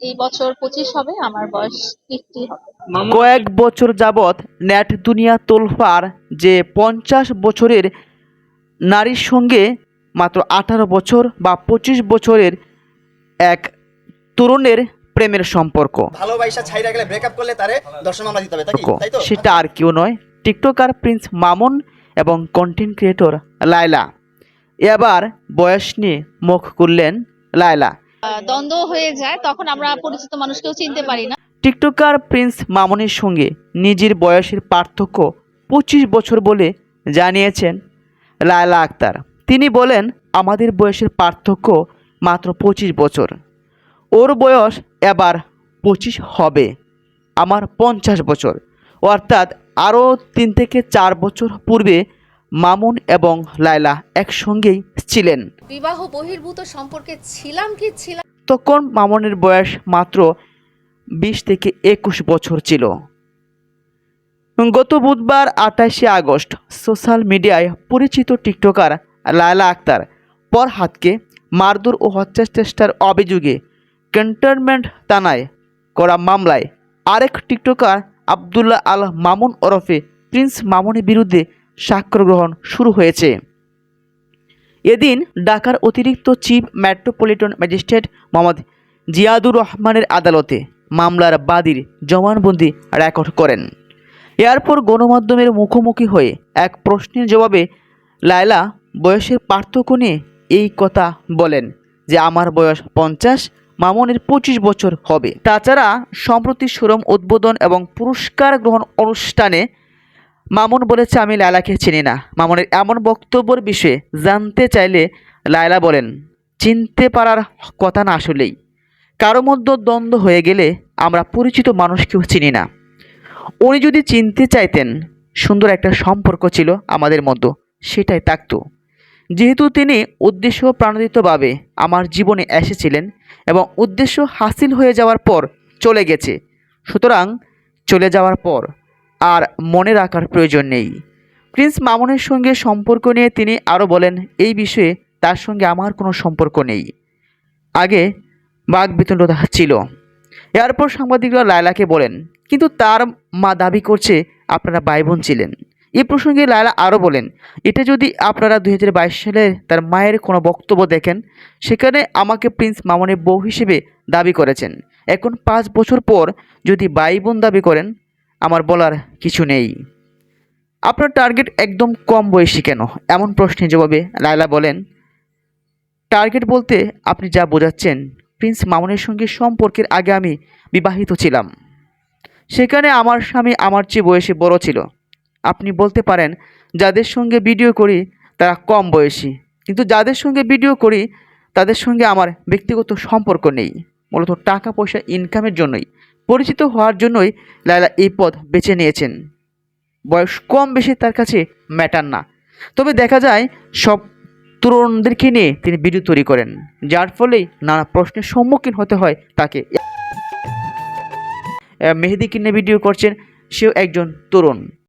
এই বছর পঁচিশ হবে আমার বয়স ফিফটি হবে। কয়েক বছর যাবৎ নেট দুনিয়া তোলফার যে পঞ্চাশ বছরের নারীর সঙ্গে মাত্র আঠারো বছর বা পঁচিশ বছরের এক তরুণের প্রেমের সম্পর্ক। ভালোবাসা ছাইরা গেলে ব্রেকআপ করলে তারে দর্শন মামলা দিতে হবে তাই তো? সেটা আর কেউ নয় টিকটকার প্রিন্স মামুন এবং কন্টেন্ট ক্রিয়েটর লায়লা। এবার বয়স নিয়ে মুখ খুললেন লায়লা। দ্বন্দ্ব হয়ে যায়, তখন আমরা পরিচিত মানুষকেও চিনতে পারি না। টিকটকার প্রিন্স মামুনের সঙ্গে নিজের বয়সের পার্থক্য পঁচিশ বছর বলে জানিয়েছেন লায়লা আক্তার। তিনি বলেন, আমাদের বয়সের পার্থক্য মাত্র পঁচিশ বছর। ওর বয়স এবার পঁচিশ হবে। আমার পঞ্চাশ বছর। অর্থাৎ আরও তিন থেকে চার বছর পূর্বে মামুন এবং লায়লা একসঙ্গেই ছিলেন। বিবাহ বহির্ভূত সম্পর্কে ছিলাম কি ছিলাম? তখন মামনের বয়স মাত্র বিশ থেকে একুশ বছর ছিল। গত বুধবার আঠাশে আগস্ট সোশ্যাল মিডিয়ায় পরিচিত টিকটকার লায়লা আক্তার পরহাতকে মারধর ও হত্যা চেষ্টার অভিযোগে ক্যান্টনমেন্ট থানায় করা মামলায় আরেক টিকটকার আবদুল্লাহ আল মামুন ওরফে প্রিন্স মামুনের বিরুদ্ধে সাক্ষ্য গ্রহণ শুরু হয়েছে। এদিন ঢাকার অতিরিক্ত chief metropolitan magistrate Mohammad Ziadur রহমানের আদালতে মামলার বাদীর জবানবন্দি রেকর্ড করেন। এরপর গণমাধ্যমের মুখোমুখি হয়ে এক প্রশ্নের জবাবে লায়লা বয়সের পার্থক্য নিয়ে এই কথা বলেন যে, আমার বয়স পঞ্চাশ, মামনের পঁচিশ বছর হবে। তাছাড়া সম্প্রতি সুরম উদ্বোধন এবং পুরস্কার গ্রহণ অনুষ্ঠানে মামুন বলেছে, আমি লায়লাকে চিনি না। মামুনের এমন বক্তব্যের বিষয়ে জানতে চাইলে লায়লা বলেন, চিনতে পারার কথা না আসলেই। কারও মধ্যে দ্বন্দ্ব হয়ে গেলে আমরা পরিচিত মানুষকেও চিনি না। উনি যদি চিনতে চাইতেন, সুন্দর একটা সম্পর্ক ছিল আমাদের মধ্যে, সেটাই থাকতো। যেহেতু তিনি উদ্দেশ্য প্রাণোদিতভাবে আমার জীবনে এসেছিলেন এবং উদ্দেশ্য হাসিল হয়ে যাওয়ার পর চলে গেছে, সুতরাং চলে যাওয়ার পর আর মনে রাখার প্রয়োজন নেই। প্রিন্স মামুনের সঙ্গে সম্পর্ক নিয়ে তিনি আরও বলেন, এই বিষয়ে তার সঙ্গে আমার কোনো সম্পর্ক নেই। আগে বাঘ বিতণ্ডতা ছিল। এরপর সাংবাদিকরা লায়লাকে বলেন, কিন্তু তার মা দাবি করছে আপনারা ভাই বোন ছিলেন। এ প্রসঙ্গে লায়লা আরও বলেন, এটা যদি আপনারা দু হাজার বাইশ সালে তার মায়ের কোনো বক্তব্য দেখেন, সেখানে আমাকে প্রিন্স মামনের বউ হিসেবে দাবি করেছেন। এখন পাঁচ বছর পর যদি ভাই বোন দাবি করেন আমার বলার কিছু নেই। আপনার টার্গেট একদম কম বয়সী কেন? এমন প্রশ্নের জবাবে লায়লা বলেন টার্গেট বলতে আপনি যা বোঝাচ্ছেন, প্রিন্স মামুনের সঙ্গে সম্পর্কের আগে আমি বিবাহিত ছিলাম। সেখানে আমার স্বামী আমার চেয়ে বয়সে বড় ছিল। আপনি বলতে পারেন, যাদের সঙ্গে ভিডিও করি তারা কম বয়সী, কিন্তু যাদের সঙ্গে ভিডিও করি তাদের সঙ্গে আমার ব্যক্তিগত সম্পর্ক নেই। মূলত টাকা পয়সা ইনকামের জন্যই। পরিচিত হওয়ার জন্যই লায়লা এই পথ বেছে নিয়েছেন। বয়স কম বেশি তার কাছে ম্যাটার না। তবে দেখা যায়, সব তরুণদেরকে নিয়ে তিনি ভিডিও তৈরি করেন, যার ফলেই নানা প্রশ্নের সম্মুখীন হতে হয় তাকে। মেহেদি কিনে ভিডিও করছেন সেও একজন তরুণ।